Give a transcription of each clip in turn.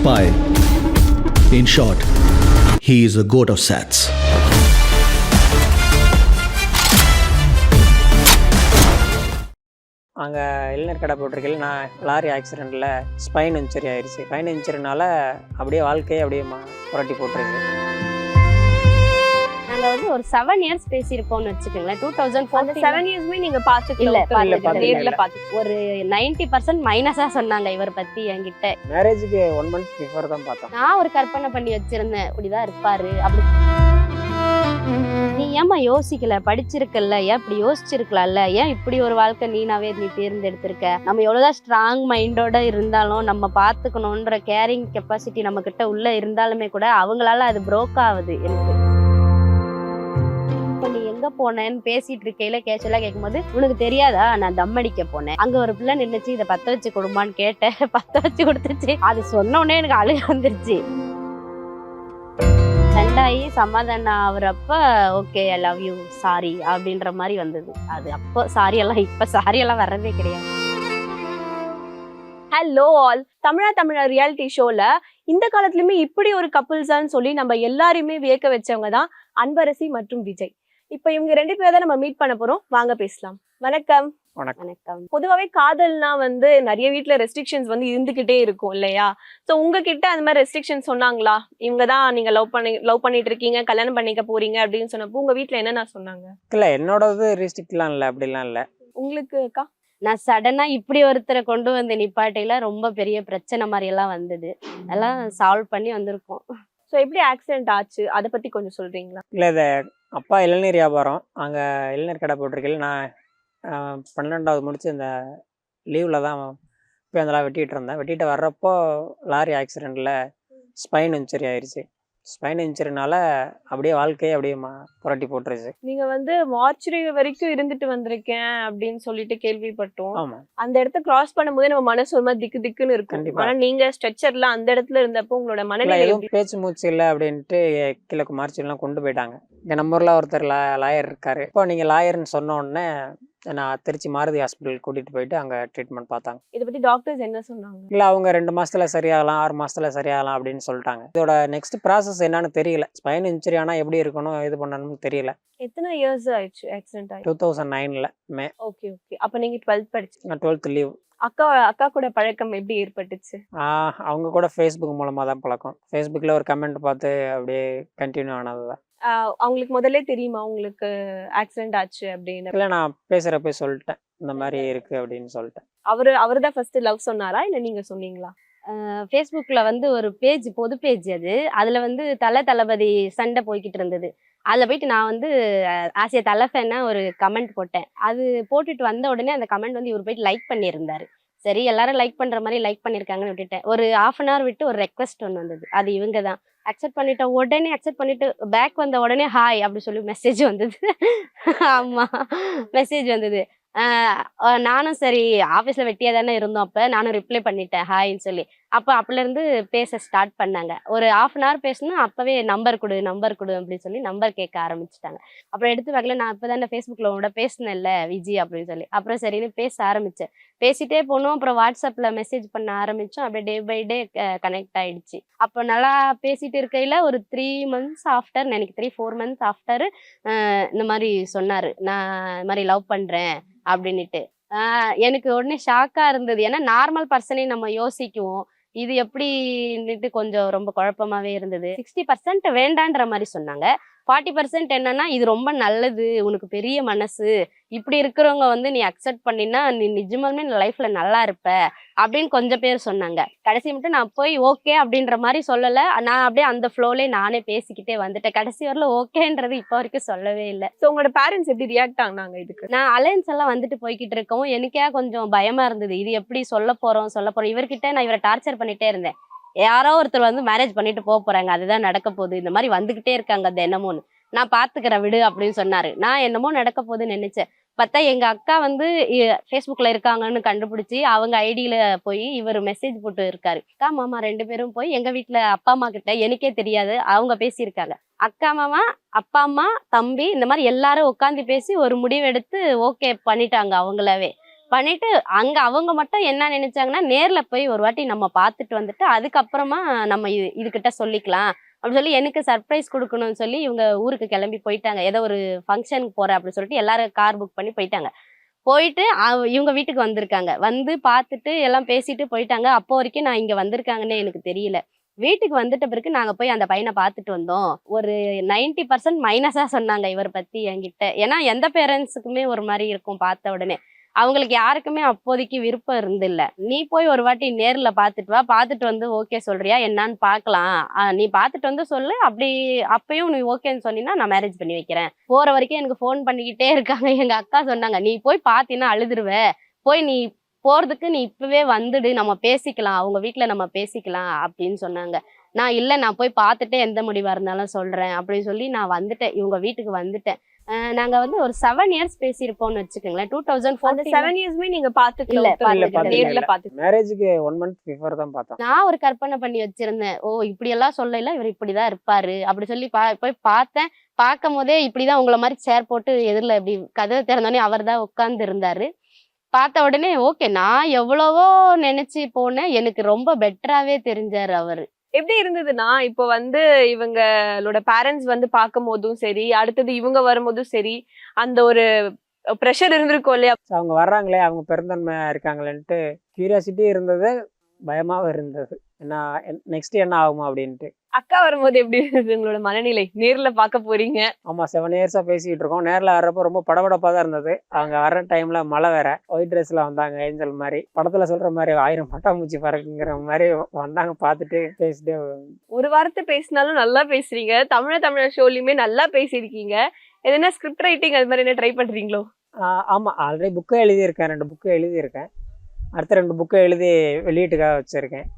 spy. In short, he is a goat of sats. அங்கே இளைஞர் கடை போட்டிருக்கையில் நான் லாரி ஆக்சிடெண்ட்டில் ஸ்பைன் இன்ஜுரி ஆயிடுச்சு ஸ்பைன் இன்ஜுரினால அப்படியே வாழ்க்கையே அப்படியே மா புரட்டி போட்டிருக்கு நாங்க வந்து ஒரு செவன் இயர்ஸ் பேசியிருக்கோம்னு வச்சுக்கோங்களேன். டூ தௌசண்ட் ஃபோர் செவன் இயர்ஸ்மே நீங்க பார்த்தது நேர்ல. பாத்து ஒரு நைன்டி பர்சன்ட் மைனஸா சொன்னாங்க இவர் பத்தி என்கிட்ட. மேரேஜுக்கு ஒன் மந்த் பிஃபோர் தான் பார்த்தோம். நான் ஒரு கற்பனை பண்ணி வச்சிருந்தேன். இப்படிதான் இருப்பாரு. அப்படி நீ ஏம்மா யோசிக்கல? படிச்சிருக்கல ஏன் இப்படி யோசிச்சிருக்கலாம்ல? ஏன் இப்படி ஒரு வாழ்க்கை நீனாவே நீ தேர்ந்தெடுத்திருக்க? நம்ம எவ்வளவுதான் ஸ்ட்ராங் மைண்டோட இருந்தாலும் நம்ம பாத்துக்கணும்ன்ற கேரிங் கெப்பாசிட்டி நம்ம கிட்ட உள்ள இருந்தாலுமே கூட அவங்களால அது broke ஆகுது எனக்கு. எங்க போனேன்னு பேசிட்டு இருக்கையில கேஷுவலா கேட்கும்போது உனக்கு தெரியாதா? நான் தம் அடிக்க போனேன். அங்க ஒரு பிள்ளை நின்னுச்சு இதை பத்த வச்சு கொடுமான்னு கேட்டேன். பத்த வச்சு கொடுத்துச்சு. அது சொன்ன உடனே எனக்கு அழுக வந்துருச்சு. சண்டாயி சமாதானம் ஆகுறப்ப okay I love you sorry அப்படின்ற மாதிரி வந்தது. அது அப்போ சாரி எல்லாம் இப்ப சாரி எல்லாம் வர்றதே கிடையாது. Hello all Tamizha Tamizha reality ஷோல இந்த காலத்துலயுமே இப்படி ஒரு கப்புள்ஸான்னு சொல்லி நம்ம எல்லாரையுமே வியக்க வச்சவங்க தான் அன்பரசி மற்றும் விஜய். இப்போ இவங்க ரெண்டு பேரை தான் நம்ம மீட் பண்ண போறோம். வாங்க பேசலாம். வணக்கம். வணக்கம். பொதுவாகவே காதல்னா வந்து நிறைய வீட்ல ரெஸ்ட்ரிக்ஷன்ஸ் வந்து இருந்துகிட்டே இருக்கும் இல்லையா? ஸோ உங்ககிட்ட அந்த மாதிரி ரெஸ்ட்ரிக்ஷன் சொன்னாங்களா? இவங்க தான் நீங்க லவ் பண்ணி லவ் பண்ணிட்டு இருக்கீங்க கல்யாணம் பண்ணிக்க போறீங்க அப்படின்னு சொன்னப்போ உங்க வீட்ல என்னென்ன சொன்னாங்க? இல்லை என்னோடது ரிஸ்ட்ரிக்ட்லாம் இல்லை அப்படிலாம் இல்லை. உங்களுக்கு அக்கா? நான் சடனா இப்படி ஒருத்தரை கொண்டு வந்து நிப்பாட்டையில ரொம்ப பெரிய பிரச்சனை மாதிரி எல்லாம் வந்தது. அதெல்லாம் சால்வ் பண்ணி வந்திருக்கோம். ஸோ எப்படி ஆக்சிடென்ட் ஆச்சு? அதை பத்தி கொஞ்சம் சொல்றீங்களா? இல்லை இது அப்பா இளநீர் வியாபாரம். அங்கே இளநீர் கடை போட்டிருக்கையில் நான் பன்னெண்டாவது முடித்து இந்த லீவில் தான் போய் அதெல்லாம் வெட்டிகிட்டு இருந்தேன். வெட்டிகிட்டு வர்றப்போ லாரி ஆக்சிடெண்ட்டில் ஸ்பைன் இன்ஜுரி ஆயிடுச்சு ஸ்பைன் இன்ஜுரினால அப்படியே வாழ்க்கையே அப்படியே புரட்டி போட்டுருச்சு. நீங்க வந்து மார்ச்சுரி வரைக்கும் இருந்துட்டு வந்திருக்கேன் அப்படின்னு சொல்லிட்டு கேள்விப்பட்டோம். ஆமாம் அந்த இடத்த கிராஸ் பண்ணும்போது நம்ம மனசு ஒரு மாதிரி திக்கு திக்குன்னு இருக்கும். கண்டிப்பா. ஆனா நீங்க ஸ்ட்ரெச்சர்ல அந்த இடத்துல இருந்தப்போ உங்களோட மனநிலை எதுவும் பேச்சு மூச்சு இல்லை அப்படின்ட்டு கீழே மார்ச்சிலாம் கொண்டு போயிட்டாங்க. இங்கே நம்ம ஊரில் ஒருத்தர் லாயர் இருக்காரு. இப்போ நீங்கள் லாயர்னு சொன்ன உடனே நான் திருச்சி மாருதி ஹாஸ்பிட்டல் கூட்டிகிட்டு போயிட்டு அங்கே ட்ரீட்மெண்ட் பார்த்தாங்க. இதை பத்தி டாக்டர்ஸ் என்ன சொன்னாங்க? இல்லை அவங்க ரெண்டு மாசத்துல சரியாகலாம் ஆறு மாசத்துல சரியாகலாம் அப்படின்னு சொல்லிட்டாங்க. இதோட நெக்ஸ்ட் ப்ராசஸ் என்னன்னு தெரியல. ஸ்பைன் இன்ஜுரி ஆனால் எப்படி இருக்கணும் இது பண்ணணும்னு தெரியல. எத்தனை இயர்ஸ் ஆயிடுச்சு ஆக்சிடென்ட் ஆயிடுச்சு டூ தௌசண்ட் நைனில் மே. ஓகே ஓகே அப்ப நீங்க டுவெல்த் படிச்சு நான் டுவெல்த் லீவ் அக்கா அக்கா கூட பழக்கம் எப்படி ஏற்பட்டுச்சு? அவங்க கூட ஃபேஸ்புக் மூலமாக தான் பழக்கம் ஃபேஸ்புக்கில் ஒரு கமெண்ட் பார்த்து அப்படியே கண்டினியூ ஆனது தான் அவங்களுக்கு முதல்ல தெரியுமா உங்களுக்கு ஆக்சிடென்ட் ஆச்சு அப்படின்னு? இல்லை நான் பேசுகிறப்ப சொல்லிட்டேன். இந்த மாதிரி இருக்குது அப்படின்னு சொல்லிட்டேன். அவரு அவர் தான் ஃபர்ஸ்ட் லவ் சொன்னாரா? இல்ல நீங்க சொன்னீங்களா? ஃபேஸ்புக்கில் வந்து ஒரு பேஜ் பொது பேஜ் அது. அதில் வந்து தல தளபதி சண்டை போய்கிட்டு இருந்தது. அதில் போயிட்டு நான் வந்து ஆசிய தலை ஃபேனா ஒரு கமெண்ட் போட்டேன். அது போட்டுட்டு வந்த உடனே அந்த கமெண்ட் வந்து இவர் போயிட்டு லைக் பண்ணியிருந்தாரு. சரி எல்லாரும் லைக் பண்ணுற மாதிரி லைக் பண்ணியிருக்காங்கன்னு விட்டுட்டேன். ஒரு ஆஃப் அன் ஹவர் விட்டு ஒரு ரெக்வஸ்ட் ஒன்று வந்தது. அது இவங்க தான் அக்செப்ட் பண்ணிட்டேன் உடனே அக்செப்ட் பண்ணிட்டு பேக் வந்த உடனே ஹாய் அப்படி சொல்லி மெசேஜ் வந்தது. ஆமாம் மெசேஜ் வந்தது. ஆஹ் நானும் சரி ஆஃபீஸில் வெட்டியாக தானே இருந்தோம் அப்போ நானும் ரிப்ளை பண்ணிட்டேன் ஹாய்ன்னு சொல்லி. அப்போ அப்போலேருந்து பேச ஸ்டார்ட் பண்ணாங்க. ஒரு ஆஃப் அன் ஹவர் பேசினா அப்போவே நம்பர் கொடு நம்பர் கொடு அப்படின்னு சொல்லி நம்பர் கேட்க ஆரம்பிச்சிட்டாங்க. அப்புறம் எடுத்து பார்க்கல நான் இப்போ தானே ஃபேஸ்புக்கில் உங்களோட பேசினேன்ல விஜி அப்படின்னு சொல்லி. அப்புறம் சரின்னு பேச ஆரம்பித்தேன் பேசிட்டே போனோம். அப்புறம் வாட்ஸ்அப்பில் மெசேஜ் பண்ண ஆரம்பித்தோம் அப்படியே டே பை டே கனெக்ட் ஆகிடுச்சு அப்போ நல்லா பேசிட்டு இருக்கையில் ஒரு த்ரீ மந்த்ஸ் ஆஃப்டர் எனக்கு த்ரீ ஃபோர் மந்த்ஸ் ஆஃப்டர் இந்த மாதிரி சொன்னார். நான் இந்த மாதிரி லவ் பண்ணுறேன் அப்படின்னுட்டு. எனக்கு உடனே ஷாக்காக இருந்தது. ஏன்னா நார்மல் பர்சனே நம்ம யோசிக்குவோம். இது எப்படின்னுட்டு கொஞ்சம் ரொம்ப குழப்பமாவே இருந்தது. சிக்ஸ்டி பர்சன்ட் வேண்டான்ற மாதிரி சொன்னாங்க. ஃபார்ட்டி பர்சன்ட் என்னன்னா இது ரொம்ப நல்லது உனக்கு பெரிய மனசு இப்படி இருக்கிறவங்க வந்து நீ அக்செப்ட் பண்ணினா நீ நிஜமாலுமே லைஃப்ல நல்லா இருப்ப அப்படின்னு கொஞ்சம் பேர் சொன்னாங்க. கடைசி மட்டும் நான் போய் ஓகே அப்படின்ற மாதிரி சொல்லல நான் அப்படியே அந்த ஃப்ளோலே நானே பேசிக்கிட்டே வந்துட்டேன். கடைசி வரல ஓகேன்றது இப்போ வரைக்கும் சொல்லவே இல்லை. சோ உங்களோட பேரண்ட்ஸ் எப்படி ரியாக்ட் ஆனாங்க இதுக்கு? நான் அலையன்ஸ் எல்லாம் வந்துட்டு போய்கிட்டு இருக்கவும் எனக்கே கொஞ்சம் பயமா இருந்தது. இது எப்படி சொல்ல போறோம் சொல்ல போறோம். இவர்கிட்ட நான் இவரை டார்ச்சர் பண்ணிட்டே இருந்தேன். யாரோ ஒருத்தர் வந்து மேரேஜ் பண்ணிட்டு போக போறாங்க. அதுதான் நடக்க போகுது. இந்த மாதிரி வந்துகிட்டே இருக்காங்க தினமும் நான் பாத்துக்கிறேன் விடு அப்படின்னு சொன்னாரு. நான் என்னமோ நடக்க போகுதுன்னு நினைச்சேன். பார்த்தா எங்க அக்கா வந்து ஃபேஸ்புக்ல இருக்காங்கன்னு கண்டுபிடிச்சி அவங்க ஐடியில போய் இவர் மெசேஜ் போட்டு இருக்காரு. அக்கா மாமா ரெண்டு பேரும் போய் எங்க வீட்டுல அப்பா அம்மா கிட்ட எனக்கே தெரியாது. அவங்க பேசியிருக்காங்க. அக்கா மாமா அப்பா அம்மா தம்பி இந்த மாதிரி எல்லாரும் உட்காந்து பேசி ஒரு முடிவெடுத்து ஓகே பண்ணிட்டாங்க அவங்களாவே. பண்ணிட்டு அங்க அவங்க மட்டும் என்ன நினைச்சாங்கன்னா நேர்ல போய் ஒரு வாட்டி நம்ம பார்த்துட்டு வந்துட்டு அதுக்கப்புறமா நம்ம இது இதுகிட்ட சொல்லிக்கலாம். அப்படின்னு சொல்லி எனக்கு சர்ப்ரைஸ் கொடுக்கணும்னு சொல்லி இவங்க ஊருக்கு கிளம்பி போயிட்டாங்க. ஏதோ ஒரு ஃபங்க்ஷனுக்கு போறேன் அப்படின்னு சொல்லிட்டு எல்லாரும் கார் புக் பண்ணி போயிட்டாங்க. போயிட்டு அவ- இவங்க வீட்டுக்கு வந்திருக்காங்க. வந்து பார்த்துட்டு எல்லாம் பேசிட்டு போயிட்டாங்க. அப்போ வரைக்கும் நான் இங்க வந்திருக்காங்கன்னு எனக்கு தெரியல. வீட்டுக்கு வந்துட்ட பிறகு நாங்க போய் அந்த பையனை பார்த்துட்டு வந்தோம். ஒரு நைன்டி பர்சன்ட் மைனஸா சொன்னாங்க இவர் பத்தி என்கிட்ட. ஏன்னா எந்த பேரண்ட்ஸுக்குமே ஒரு மாதிரி இருக்கும் பார்த்த உடனே. அவங்களுக்கு யாருக்குமே அப்போதைக்கு விருப்பம் இருந்தில்ல. நீ போய் ஒரு வாட்டி நேரில் பார்த்துட்டு வா பார்த்துட்டு வந்து ஓகே சொல்றியா என்னன்னு பார்க்கலாம் நீ பார்த்துட்டு வந்து சொல்லு அப்படி அப்பயும் நீ ஓகேன்னு சொன்னீங்கன்னா நான் மேரேஜ் பண்ணி வைக்கிறேன். போற வரைக்கும் எனக்கு ஃபோன் பண்ணிக்கிட்டே இருக்காங்க. எங்க அக்கா சொன்னாங்க நீ போய் பார்த்தீங்கன்னா அழுதுருவ. போய் நீ போறதுக்கு நீ இப்பவே வந்துடு நம்ம பேசிக்கலாம் அவங்க வீட்டில் நம்ம பேசிக்கலாம் அப்படின்னு சொன்னாங்க. நான் இல்லை நான் போய் பார்த்துட்டு எந்த முடிவாக இருந்தாலும் சொல்கிறேன் அப்படின்னு சொல்லி நான் வந்துட்டேன். இவங்க வீட்டுக்கு வந்துட்டேன். நாங்க வந்து ஒரு செவன் இயர்ஸ் பேசியிருப்போம்னு வச்சுக்கோங்களேன். டூ தௌசண்ட் அந்த செவன் இயர்ஸ்மே நீங்க பாத்துக்கல இல்ல, ஒருத்தர் இல்ல, பாத்துக்கல. நேர்ல பாத்து மேரேஜுக்கு ஒன் மந்த் பிஃபோர் தான் பார்த்தோம். நான் ஒரு கற்பனை பண்ணி வச்சிருந்தேன். ஓ இப்படி எல்லாம் சொல்லல இவர் இப்படிதான் இருப்பாரு. அப்படி சொல்லி பா போய் பார்த்தேன். பார்க்கும் போதே இப்படிதான் உங்களை மாதிரி சேர் போட்டு எதிரில் இப்படி கதவை திறந்தோடனே அவர் தான் உட்கார்ந்து இருந்தாரு. பார்த்த உடனே ஓகே நான் எவ்வளவோ நினைச்சு போனேன். எனக்கு ரொம்ப பெட்டராவே தெரிஞ்சாரு அவரு. எப்படி இருந்ததுன்னா இப்போ வந்து இவங்களோட பேரண்ட்ஸ் வந்து பார்க்கும் போதும் சரி அடுத்தது இவங்க வரும்போதும் சரி அந்த ஒரு ப்ரெஷர் இருந்திருக்கும் இல்லையா? அவங்க வர்றாங்களே அவங்க பெருந்தன்மையாக இருக்காங்களேன்ட்டு கியூரியாசிட்டி இருந்தது பயமாகவும் இருந்தது. என்ன நெக்ஸ்ட் என்ன ஆகுமா அப்படின்ட்டு. அக்கா வரும்போது எப்படி இருந்தது உங்களோட மனநிலை? நேர்ல பார்க்க போறீங்க. ஆமாம் செவன் இயர்ஸாக பேசிக்கிட்டு இருக்கோம். நேரில் வர்றப்போ ரொம்ப படபடப்பாக தான் இருந்தது. அவங்க வர்ற டைமில் மழை வேற. ஒயிட் ட்ரெஸ்ஸில் வந்தாங்க ஏஞ்சல் மாதிரி. படத்தில் சொல்கிற மாதிரி ஆயிரம் பட்டாம்பூச்சி பறக்குங்கிற மாதிரி வந்தாங்க பார்த்துட்டு பேசிட்டு ஒரு வாரத்தை பேசினாலும் நல்லா பேசுறீங்க. தமிழ தமிழர் ஷோலையுமே நல்லா பேசியிருக்கீங்க. எதனா ஸ்கிரிப்ட் ரைட்டிங் அது மாதிரி என்ன ட்ரை பண்றீங்களோ? ஆமாம் ஆல்ரெடி புக்கு எழுதியிருக்கேன். ரெண்டு புக்கு எழுதியிருக்கேன். அடுத்த ரெண்டு புக்கு எழுதி வெளியீட்டுக்காக வச்சுருக்கேன்.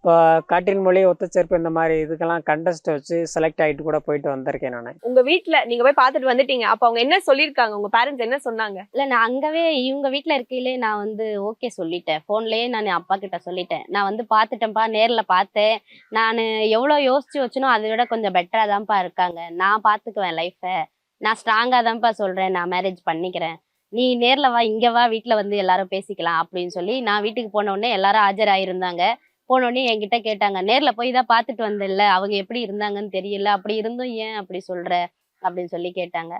இப்போ காற்றின் மொழி ஒத்தச்சேர்ப்பு இந்த மாதிரி இதுக்கெல்லாம் கண்டஸ்ட் வச்சு செலக்ட் ஆகிட்டு கூட போயிட்டு வந்திருக்கேன் நான். உங்க வீட்ல நீங்க போய் பார்த்துட்டு வந்துட்டீங்க. அப்ப அவங்க என்ன சொல்லிருக்காங்க உங்க பேரண்ட்ஸ் என்ன சொன்னாங்க? இல்ல நான் அங்கவே இவங்க வீட்ல இருக்கையிலே நான் வந்து ஓகே சொல்லிட்டேன். போன்லயே நான் அப்பா கிட்ட சொல்லிட்டேன். நான் வந்து பார்த்துட்டேன்ப்பா நேர்ல பார்த்தேன். நான் எவ்வளவு யோசிச்சு வச்சனோ அதை விட கொஞ்சம் பெட்டரா தான்ப்பா இருக்காங்க. நான் பாத்துக்குவேன் லைஃபை நான் ஸ்ட்ராங்கா தான்ப்பா சொல்றேன். நான் மேரேஜ் பண்ணிக்கிறேன். நீ நேர்ல வா இங்க வா வீட்ல வந்து எல்லாரும் பேசிக்கலாம் அப்படின்னு சொல்லி நான் வீட்டுக்கு போன உடனே எல்லாரும் ஆஜராயிருந்தாங்க. போனோடனே என்கிட்ட கேட்டாங்க. நேர்ல போய் தான் பார்த்துட்டு வந்தேன்ல. அவங்க எப்படி இருந்தாங்கன்னு தெரியல. அப்படி இருந்தும் ஏன் அப்படி சொல்ற? அப்படின்னு சொல்லி கேட்டாங்க.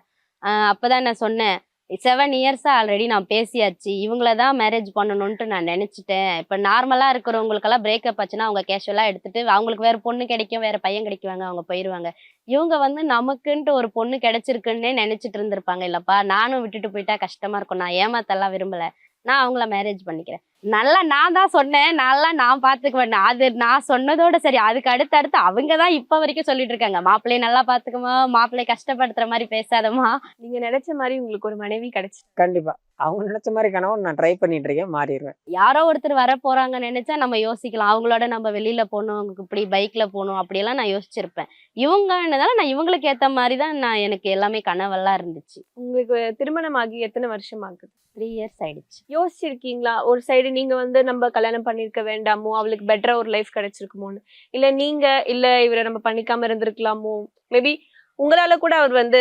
ஆஹ் அப்பதான் நான் சொன்னேன். செவன் இயர்ஸா ஆல்ரெடி நான் பேசியாச்சு. இவங்கள தான் மேரேஜ் பண்ணணும்ட்டு நான் நினைச்சிட்டேன். இப்போ நார்மலாக இருக்கிறவங்களுக்கெல்லாம் பிரேக்கப் ஆச்சுன்னா அவங்க கேஷுவலாக எடுத்துட்டு அவங்களுக்கு வேற பொண்ணு கிடைக்கும் வேற பையன் கிடைக்குவாங்க அவங்க போயிடுவாங்க இவங்க வந்து நமக்குன்ட்டு ஒரு பொண்ணு கிடைச்சிருக்குன்னே நினைச்சிட்டு இருந்திருப்பாங்க இல்லைப்பா. நானும் விட்டுட்டு போயிட்டா கஷ்டமா இருக்கும். நான் ஏமாத்தெல்லாம் விரும்பலை. நான் அவங்கள மேரேஜ் பண்ணிக்கிறேன். நல்லா நான் தான் சொன்னேன். நல்லா நான் பாத்துக்குவேன் அது நான் சொன்னதோட சரி அதுக்கு அடுத்து அடுத்து அவங்க தான் இப்ப வரைக்கும் சொல்லிட்டு இருக்காங்க. மாப்பிள்ளைய நல்லா பாத்துக்குமா மாப்பிள்ளைய கஷ்டப்படுத்துற மாதிரி பேசாதமா நீங்க நினைச்ச மாதிரி உங்களுக்கு ஒரு மனைவி கிடைச்சு கண்டிப்பாக அவங்க நினச்ச மாதிரி கனவு நான் ட்ரை பண்ணிட்டு இருக்கேன் மாறிடுவேன். யாரோ ஒருத்தர் வர போறாங்க நினைச்சா நம்ம யோசிக்கலாம். அவங்களோட நம்ம வெளியில போகணும் இப்படி பைக்ல போகணும் அப்படியெல்லாம் நான் யோசிச்சிருப்பேன். இவங்கன்றதால நான் இவங்களுக்கு ஏத்த மாதிரி தான் நான் எனக்கு எல்லாமே கனவெல்லாம் இருந்துச்சு. உங்களுக்கு திருமணம் ஆகி எத்தனை வருஷம் ஆகுது? த்ரீ இயர்ஸ் ஆயிடுச்சு. யோசிச்சிருக்கீங்களா? ஒரு சைடு நீங்க வந்து நம்ம கல்யாணம் பண்ணிருக்க வேண்டாமோ அவளுக்கு பெட்டரா ஒரு லைஃப் கிடைச்சிருக்குமோன்னு. இல்ல நீங்க இல்ல இவரை நம்ம பண்ணிக்காம இருந்திருக்கலாமோ? மேபி உங்களால கூட அவர் வந்து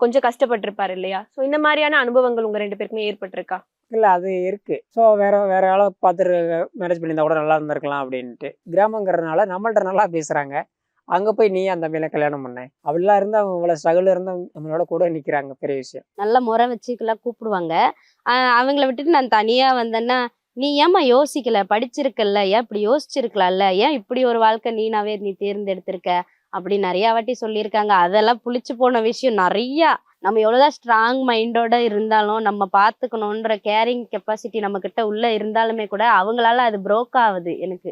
கொஞ்சம் கஷ்டப்பட்டிருப்பாரு இல்லையா? சோ இந்த மாதிரியான அனுபவங்கள் உங்க ரெண்டு பேருக்குமே ஏற்பட்டிருக்கா? இல்லை அது இருக்கு. ஸோ வேற வேற ஆளை பார்த்துட்டு மேரேஜ் பண்ணியிருந்தா கூட நல்லா இருந்திருக்கலாம் அப்படின்ட்டு. கிராமங்கிறதுனால நம்மள்ட்ட நல்லா பேசுறாங்க. அங்கே போய் நீ அந்த மேலே கல்யாணம் பண்ணேன் அப்படிலாம் இருந்து அவங்க இவ்வளோ ஸ்ட்ரகிள் இருந்து நம்மளோட கூட நிற்கிறாங்க பெரிய விஷயம். நல்ல முறை வச்சுக்கெல்லாம் கூப்பிடுவாங்க. அவங்கள விட்டுட்டு நான் தனியா வந்தேன்னா நீ ஏம்மா யோசிக்கல? படிச்சிருக்கல்ல? ஏன் இப்படி யோசிச்சிருக்கலாம்ல? ஏன் இப்படி ஒரு வாழ்க்கை நீனாவே நீ தேர்ந்தெடுத்திருக்க? அப்படி நிறைய வாட்டி சொல்லியிருக்காங்க. அதெல்லாம் புளிச்சு போன விஷயம் நிறையா. நம்ம எவ்வளோதான் ஸ்ட்ராங் மைண்டோட இருந்தாலும் நம்ம பார்த்துக்கணுன்ற கேரிங் கெப்பாசிட்டி நம்ம கிட்ட உள்ள இருந்தாலுமே கூட அவங்களால அது புரோக் ஆகுது எனக்கு.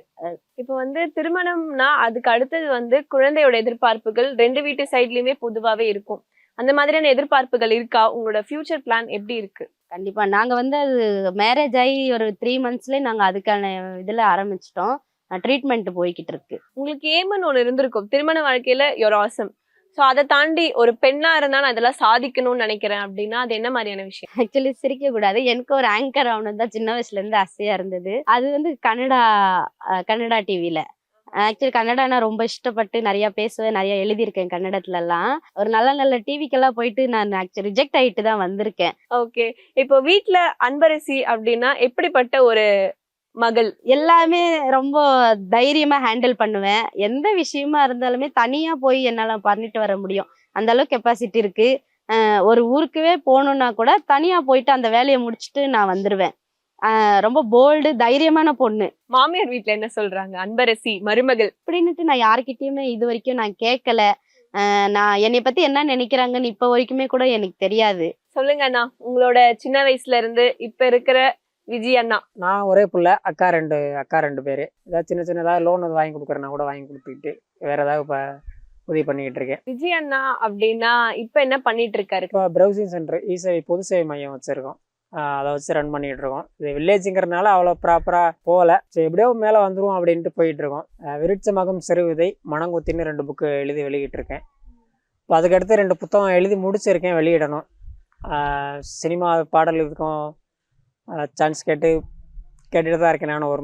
இப்போ வந்து திருமணம்னா அதுக்கு அடுத்தது வந்து குழந்தையோட எதிர்பார்ப்புகள் ரெண்டு வீட்டு சைட்லயுமே பொதுவாகவே இருக்கும். அந்த மாதிரியான எதிர்பார்ப்புகள் இருக்கா? உங்களோட ஃபியூச்சர் பிளான் எப்படி இருக்கு? கண்டிப்பா. நாங்க வந்து அது மேரேஜ் ஆகி ஒரு த்ரீ மந்த்ஸ்லயே நாங்க அதுக்கான இதுல ஆரம்பிச்சிட்டோம். ட்ரீட்மெண்ட் போய்கிட்டு இருக்கு. உங்களுக்கு ஏமன் ஒண்ணு இருந்திருக்கும். திருமண வாழ்க்கையில யோர் ஆசம் சோ அதை தாண்டி ஒரு பெண்ணா இருந்தா நான் அதெல்லாம் சாதிக்கணும்னு நினைக்கிறேன் அப்படின்னா அது என்ன மாதிரியான விஷயம்? ஆக்சுவலி சிரிக்க கூடாது எனக்கு ஒரு ஆங்கர் ஆகணும் தான் சின்ன வயசுல இருந்து ஆசையா இருந்தது. அது வந்து கன்னடா அஹ், கன்னடா டிவில ஆக்சுவலி கன்னடா நான் ரொம்ப இஷ்டப்பட்டு நிறைய பேசுவேன் நிறைய எழுதியிருக்கேன் கன்னடத்துல எல்லாம் ஒரு நல்ல நல்ல டிவிக்கெல்லாம் போயிட்டு நான் ஆக்சுவலி ரிஜெக்ட் ஆயிட்டு தான் வந்திருக்கேன். ஓகே இப்போ வீட்ல அன்பரசி அப்படின்னா எப்படிப்பட்ட ஒரு மகள்? எல்லாமே ரொம்ப தைரியமா ஹேண்டில் பண்ணுவேன். எந்த விஷயமா இருந்தாலுமே தனியா போய் என்னால பண்ணிட்டு வர முடியும். அந்த அளவுக்கு கெப்பாசிட்டி இருக்கு. ஒரு ஊருக்குவே போகணும்னா கூட தனியா போயிட்டு அந்த வேலையை முடிச்சுட்டு நான் வந்துருவேன். அஹ் ரொம்ப போல்டு தைரியமான பொண்ணு. மாமியார் வீட்ல என்ன சொல்றாங்க? அன்பரசி மருமகள். அப்படின்னுட்டு நான் யார்கிட்டயுமே இது வரைக்கும் நான் கேட்கல நான் என்னை பத்தி என்ன நினைக்கிறாங்கன்னு இப்ப வரைக்குமே கூட எனக்கு தெரியாது. சொல்லுங்க அண்ணா. உங்களோட சின்ன வயசுல இருந்து இப்ப இருக்கிற விஜய் அண்ணா. நான் ஒரே புள்ள அக்கா ரெண்டு அக்கா ரெண்டு பேர். ஏதாவது சின்ன சின்னதாக லோன் வாங்கி கொடுக்குறேன்னா கூட வாங்கி கொடுத்துக்கிட்டு வேற ஏதாவது இப்போ உதவி பண்ணிக்கிட்டு இருக்கேன். விஜய் அண்ணா அப்படின்னா இப்ப என்ன பண்ணிட்டு இருக்காரு? இப்போ ப்ரௌசிங் சென்டர் இசேவை பொது சேவை மையம் வச்சுருக்கோம். அதை வச்சு ரன் பண்ணிகிட்டு இருக்கோம் இது வில்லேஜுங்கிறதுனால அவ்வளோ ப்ராப்பராக போகல. ஸோ எப்படியோ மேலே வந்துருவோம் அப்படின்ட்டு போயிட்டு இருக்கோம் விருட்ச மகம் சிறுவிதை மணங்குத்தின்னு ரெண்டு புக்கு எழுதி வெளியிட்டிருக்கேன். இப்போ அதுக்கடுத்து ரெண்டு புத்தகம் எழுதி முடிச்சிருக்கேன் வெளியிடணும். சினிமா பாடல் இதுக்கும் சான்ஸ் கேட்டு கேட்டுட்டு தான் இருக்கேன் நான் ஒரு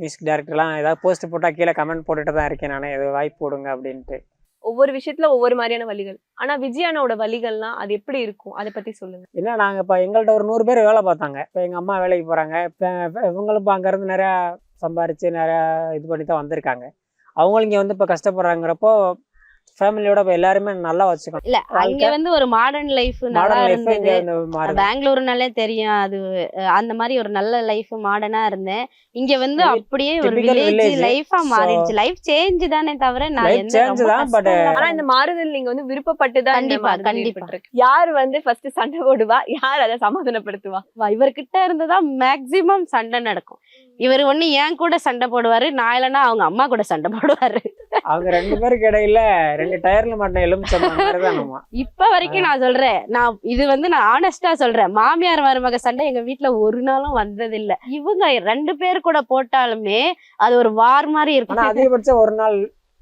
மியூசிக் டைரக்டர்லாம் ஏதாவது போஸ்ட் போட்டால் கீழே கமெண்ட் போட்டுட்டு தான் இருக்கேன் நான். எது வாய்ப்பு போடுங்க அப்படின்ட்டு. ஒவ்வொரு விஷயத்துல ஒவ்வொரு மாதிரியான வழிகள் ஆனா விஜயானோட வழிகள்லாம் அது எப்படி இருக்கும்? அதை பத்தி சொல்லுங்க. என்ன நாங்க இப்ப எங்கள்ட்ட ஒரு நூறு பேர் வேலை பார்த்தாங்க. இப்ப எங்க அம்மா வேலைக்கு போறாங்க. இப்ப இவங்களும் இப்போ அங்கேருந்து நிறையா சம்பாரிச்சு நிறையா இது பண்ணி தான் வந்திருக்காங்க. அவங்களும் இங்கே வந்து இப்போ கஷ்டப்படுறாங்கிறப்போ ஃபேமிலியோட எல்லாருமே நல்லா வச்சுக்கணும். இல்ல அங்க. வந்து ஒரு மாடர்ன் லைஃப் நல்லா இருந்தது. பெங்களூர்னாலே தெரியும் அது அந்த மாதிரி ஒரு நல்ல லைஃப் மாடர்னா இருந்தேன். இங்க வந்து அப்படியே ஒரு வில்லேஜ் village. லைஃபா மாறிடுச்சு. லைஃப் சேஞ்ச் தானே தவிர நான் ரொம்ப தான், கஷ்டம் ஆனா இந்த மாறுதல் நீங்க வந்து விருப்பப்பட்டு தான் கண்டிப்பா, கண்டிப்பா. யார் வந்து ஃபர்ஸ்ட் சண்டை போடுவா? யார் அதை சமாதானப்படுத்துவா? இவர்கிட்ட இருந்துதான் மேக்சிமம் சண்டை நடக்கும். இவர் ஒண்ணு என் கூட சண்டை போடுவாரு நான் இல்லைன்னா அவங்க அம்மா கூட சண்டை போடுவாரு. அவங்க ரெண்டு பேருக்கு இடையில ரெண்டு டயர்ல மாட்டின நம்ம இப்ப வரைக்கும் நான் சொல்றேன் நான் இது வந்து நான் ஆனஸ்டா சொல்றேன். மாமியார் மருமக சண்டை எங்க வீட்ல ஒரு நாளும் வந்தது இல்ல இவங்க ரெண்டு பேர் கூட போட்டாலுமே அது ஒரு வார் மாதிரி இருக்கும். அதிகபட்சம் ஒரு நாள்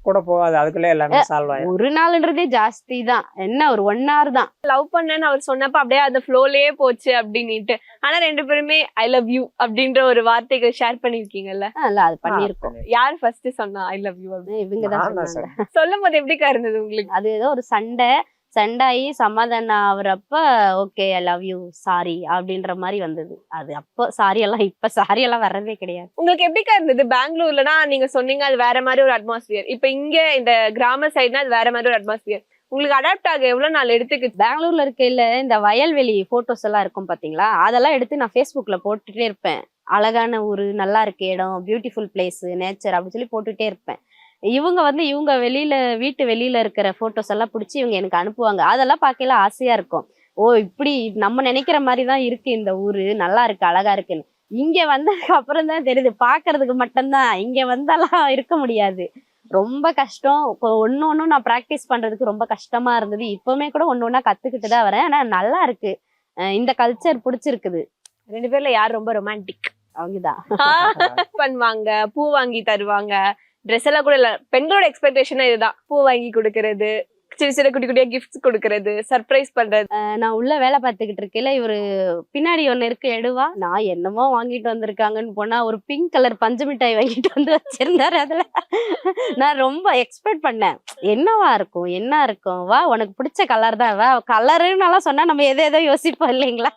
கூட போகாது. அதுக்குள்ளே எல்லாமே சால்வ் ஆயிடும் ஒரு நாள்ன்றதே ஜாஸ்தி தான். என்ன ஒரு ஒன் hour தான். லவ் பண்ணேன்னு அவர் சொன்னப்ப அப்படியே அந்த ஃப்ளோலயே போச்சு அப்படின்னுட்டு. ஆனா ரெண்டு பேருமே ஐ லவ் யூ அப்படின்ற ஒரு வார்த்தைகள் ஷேர் பண்ணிருக்கீங்கல்ல? இல்ல அது பண்ணிருக்கோம். யார் ஃபர்ஸ்ட் சொன்னா ஐ லவ் யூ அப்படின்னு? இவங்க தான் சொல்லும் போது எப்படிக்கா இருந்தது உங்களுக்கு? அது ஏதோ ஒரு சண்டை. சண்டாயி சமாதானம் ஆகுறப்ப okay I love you sorry அப்படின்ற மாதிரி வந்தது. அது அப்போ சாரி எல்லாம் இப்ப சாரி எல்லாம் வர்றதே கிடையாது. உங்களுக்கு எப்படிக்கா இருந்தது? பெங்களூர்லனா நீங்க சொன்னீங்க அது வேற மாதிரி ஒரு அட்மாஸ்பியர் இப்ப இங்க இந்த கிராம சைடுனா அது வேற மாதிரி ஒரு அட்மாஸ்பியர் உங்களுக்கு அடாப்ட் ஆக எவ்வளவு நாள் எடுத்துக்கிச்சு பெங்களூர்ல இருக்கையில இந்த வயல்வெளி போட்டோஸ் எல்லாம் இருக்கும் பாத்தீங்களா? அதெல்லாம் எடுத்து நான் ஃபேஸ்புக்ல போட்டுட்டே இருப்பேன். அழகான ஊரு நல்லா இருக்கு இடம் பியூட்டிஃபுல் பிளேஸ் நேச்சர் அப்படின்னு சொல்லி போட்டுட்டே இருப்பேன். இவங்க வந்து இவங்க வெளியில வீட்டு வெளியில இருக்கிற போட்டோஸ் எல்லாம் பிடிச்சி இவங்க எனக்கு அனுப்புவாங்க. அதெல்லாம் பார்க்கல ஆசையா இருக்கும். ஓ இப்படி நம்ம நினைக்கிற மாதிரி தான் இருக்கு இந்த ஊரு. நல்லா இருக்கு அழகா இருக்குன்னு. இங்க வந்ததுக்கு அப்புறம் தான் தெரியுது பாக்குறதுக்கு மட்டும்தான். இங்க வந்தாலாம் இருக்க முடியாது. ரொம்ப கஷ்டம். ஒன்னு ஒன்னும் நான் ப்ராக்டிஸ் பண்றதுக்கு ரொம்ப கஷ்டமா இருந்தது. இப்பவுமே கூட ஒன்னு ஒன்னா கத்துக்கிட்டு தான் வரேன். ஆனா நல்லா இருக்கு. இந்த கல்ச்சர் பிடிச்சிருக்குது. ரெண்டு பேர்ல யார் ரொம்ப ரொமான்டிக் அவங்கதான். பண்ணுவாங்க பூ வாங்கி தருவாங்க. ட்ரெஸ் எல்லாம் கூட இல்ல. பெண்களோட எக்ஸ்பெக்டேஷன் இதுதான். பூ வாங்கி கொடுக்கறது சின்ன சின்ன குட்டி குட்டியா கிஃப்ட்ஸ் கொடுக்கறது சர்ப்ரைஸ் பண்றது. நான் உள்ள வேலை பார்த்துக்கிட்டு இருக்கையில இவரு பின்னாடி ஒண்ணு இருக்கு எடுவா. நான் என்னமோ வாங்கிட்டு வந்திருக்காங்கன்னு போனா ஒரு பிங்க் கலர் பஞ்சு மிட்டாய் வாங்கிட்டு வந்து வச்சிருந்தாரு அதுல. நான் ரொம்ப எக்ஸ்பெக்ட் பண்ணேன். என்னவா இருக்கும் என்ன இருக்கும்? வா உனக்கு பிடிச்ச கலர் தான் வா. கலருன்னு சொன்னா நம்ம எதை எதோ யோசிப்போம் இல்லைங்களா?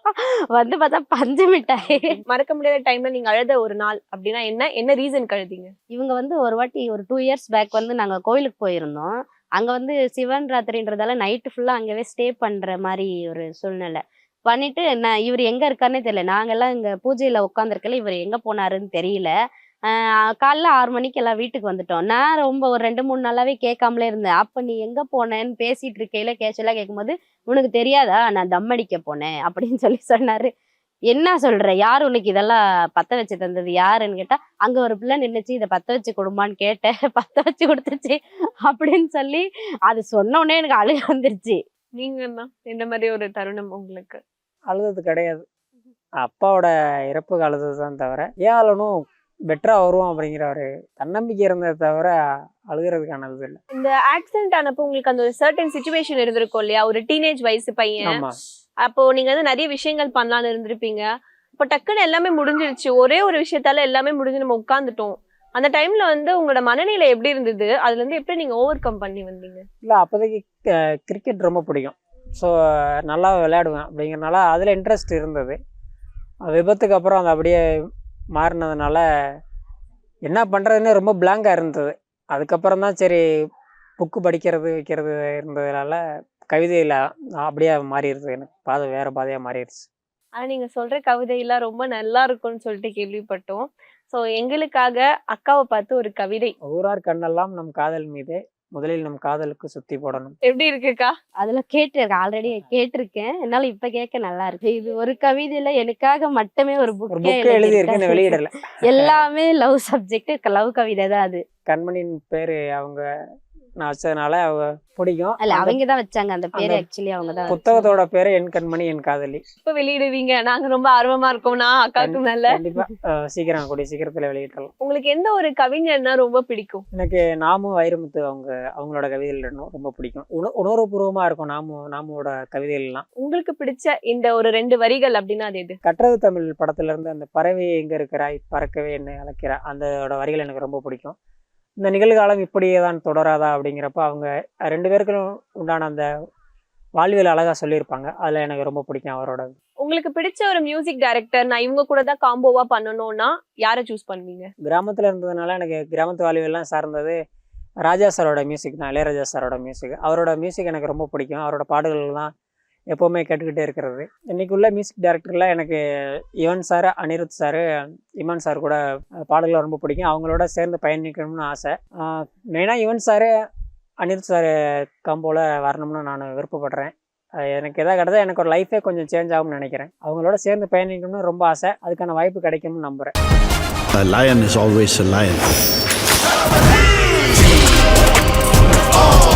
வந்து பார்த்தா பஞ்சு மிட்டாய். மறக்க முடியாத டைம்ல நீங்க அழுத ஒரு நாள் அப்படின்னா என்ன என்ன ரீசன் கழுதிங்க இவங்க வந்து ஒரு வாட்டி ஒரு டூ இயர்ஸ் பேக் வந்து நாங்க கோயிலுக்கு போயிருந்தோம். அங்கே வந்து சிவன் ராத்திரின்றதால நைட்டு ஃபுல்லாக அங்கேவே ஸ்டே பண்ணுற மாதிரி ஒரு சூழ்நிலை. பண்ணிட்டு நான் இவர் எங்கே இருக்காருன்னே தெரியல. நாங்கள்லாம் இங்கே பூஜையில் உட்காந்துருக்கல இவர் எங்கே போனாருன்னு தெரியல. காலைல ஆறு மணிக்கு எல்லாம் வீட்டுக்கு வந்துட்டோம். நான் ரொம்ப ஒரு ரெண்டு மூணு நாளாவே கேட்காமலே இருந்தேன். அப்போ நீ எங்கே போனேன்னு பேசிட்டு இருக்கையில கேஷுவலாக கேட்கும்போது உனக்கு தெரியாதா? நான் தம் அடிக்க போனேன். அப்படின்னு சொல்லி சொன்னாரு. என்ன சொல்ற? யார் உனக்கு இதெல்லாம் பத்த வச்சு தந்தது? யாருன்னு கேட்டா அங்க ஒரு பிள்ளை நின்னுச்சு இதை பத்த வச்சு கொடுமான்னு கேட்டேன். பத்த வச்சு கொடுத்துச்சு. அப்படின்னு சொல்லி அது சொன்ன உடனே எனக்கு அழுக வந்துருச்சு. நீங்க என்ன? எந்த மாதிரி ஒரு தருணம் உங்களுக்கு? அழுதது கிடையாது. அப்பாவோட இறப்புக்கு அழுதது தான் தவிர ஏன் அழணும் பெட்டராக வரும் அப்படிங்கிற ஒரு தன்னம்பிக்கை இருந்ததை தவிர அழுகிறதுக்கான இது இல்லை. இந்த ஆக்சிடென்ட் ஆனப்போ உங்களுக்கு அந்த ஒரு சர்டன் சுச்சுவேஷன் இருந்திருக்கும் இல்லையா? ஒரு டீனேஜ் வயசு பையன். அப்போ நீங்க வந்து நிறைய விஷயங்கள் பண்ணலாம்னு இருந்திருப்பீங்க. இப்போ டக்குன்னு எல்லாமே முடிஞ்சிருச்சு. ஒரே ஒரு விஷயத்தால எல்லாமே முடிஞ்சு நம்ம உட்காந்துட்டோம் அந்த டைம்ல வந்து உங்களோட மனநிலை எப்படி இருந்தது? அதுல இருந்து எப்படி நீங்க ஓவர் கம் பண்ணி வந்தீங்க? இல்ல அப்போதைக்கு கிரிக்கெட் ரொம்ப பிடிக்கும். ஸோ நல்லா விளையாடுவேன் அப்படிங்கிறனால அதில் இன்ட்ரெஸ்ட் இருந்தது. விபத்துக்கு அப்புறம் அது அப்படியே மாறினதுனால என்ன பண்ணுறதுன்னு ரொம்ப பிளாங்காக இருந்தது. அதுக்கப்புறம் தான் சரி புக்கு படிக்கிறது வைக்கிறது இருந்ததுனால கவிதையில் அப்படியே மாறிடுது எனக்கு. பாதை வேறு பாதையாக மாறிடுச்சு. ஆனா நீங்க சொல்ற கவிதையெல்லாம் ரொம்ப நல்லா இருக்கும்னு சொல்லிட்டு கேள்விப்பட்டோம். சோ எங்களுக்காக அக்காவை பார்த்து ஒரு கவிதை. ஊரார் கண்ணெல்லாம் நம் காதல் மீதே முதலில் நம் காதலுக்கு சுத்தி போடணும். எப்படி இருக்குக்கா? அதுல கேட்டிருக்கேன் ஆல்ரெடி கேட்டிருக்கேன். என்னால இப்ப கேட்க நல்லா இருக்கு. இது ஒரு கவிதையில எனக்காக மட்டுமே ஒரு ஒரு புக்கே புக்கே எழுதி இருக்கு இந்த வெளியிடல. எல்லாமே லவ் சப்ஜெக்ட் லவ் கவிதை தான் அது. கண்மணியின் பேரு அவங்க நான் வச்சதுனால அவங்க பிடிக்கும். அந்த அவங்க தான் வச்சாங்க. அந்த பேரு அந்த ஆக்சுவலி அவங்க தான் புத்தகத்தோட பேரு என் கண்மணி என் காதலி. இப்ப வெளியிடுவீங்க. நாங்க ரொம்ப ஆர்வமா இருக்கோம்னா அக்காவுக்கு மேல. கண்டிப்பா. சீக்கிரம் கூடிய சீக்கிரத்துல வெளியிடலாம். உங்களுக்கு எந்த ஒரு கவிஞர்னா ரொம்ப பிடிக்கும்? எனக்கு நாமும் வைரமுத்து அவங்க அவங்களோட கவிதைகள் ரொம்ப பிடிக்கும். உண உணர்வுபூர்வமா இருக்கும் நாமு நாமோட கவிதைகள்லாம். உங்களுக்கு பிடிச்ச இந்த ஒரு ரெண்டு வரிகள் அப்படின்னா அது எது? கற்றது தமிழ் படத்துல இருந்து அந்த பறவை எங்க இருக்கிறாய் பறக்கவே என்னை அழைக்கிறா அந்தோட வரிகள் எனக்கு ரொம்ப பிடிக்கும். இந்த நிகழ்காலம் இப்படியே தான் தொடராதா அப்படிங்கிறப்ப அவங்க ரெண்டு பேருக்கும் உண்டான அந்த வாழ்வியல் அழகா சொல்லியிருப்பாங்க. அதுல எனக்கு ரொம்ப பிடிக்கும் அவரோட. உங்களுக்கு பிடிச்ச ஒரு மியூசிக் டைரக்டர் நான் இவங்க கூட தான் காம்போவா பண்ணணும்னா யாரை சூஸ் பண்ணுவீங்க? கிராமத்துல இருந்ததுனால எனக்கு கிராமத்து வாழ்வியெல்லாம் சார்ந்தது ராஜா சாரோட மியூசிக் தான் இளையராஜா சாரோட மியூசிக் அவரோட மியூசிக் எனக்கு ரொம்ப பிடிக்கும். அவரோட பாடல்கள் தான் எப்போவுமே கேட்டுக்கிட்டே இருக்கிறது. இன்றைக்குள்ள மியூசிக் டைரக்டரில் எனக்கு Yuvan sir Anirudh sir Imman sir கூட பாடல்களை ரொம்ப பிடிக்கும். அவங்களோட சேர்ந்து பயணிக்கணும்னு ஆசை. மெயினாக யுவன் சார் அனிருத் சார் காம்போவில் வரணும்னு நான் விருப்பப்படுறேன். எனக்கு எதாவது கிடச்சா எனக்கு ஒரு லைஃபே கொஞ்சம் சேஞ்ச் ஆகும்னு நினைக்கிறேன். அவங்களோட சேர்ந்து பயணிக்கணும்னு ரொம்ப ஆசை. அதுக்கான வாய்ப்பு கிடைக்கும்னு நம்புகிறேன் lion is always a lion. Oh!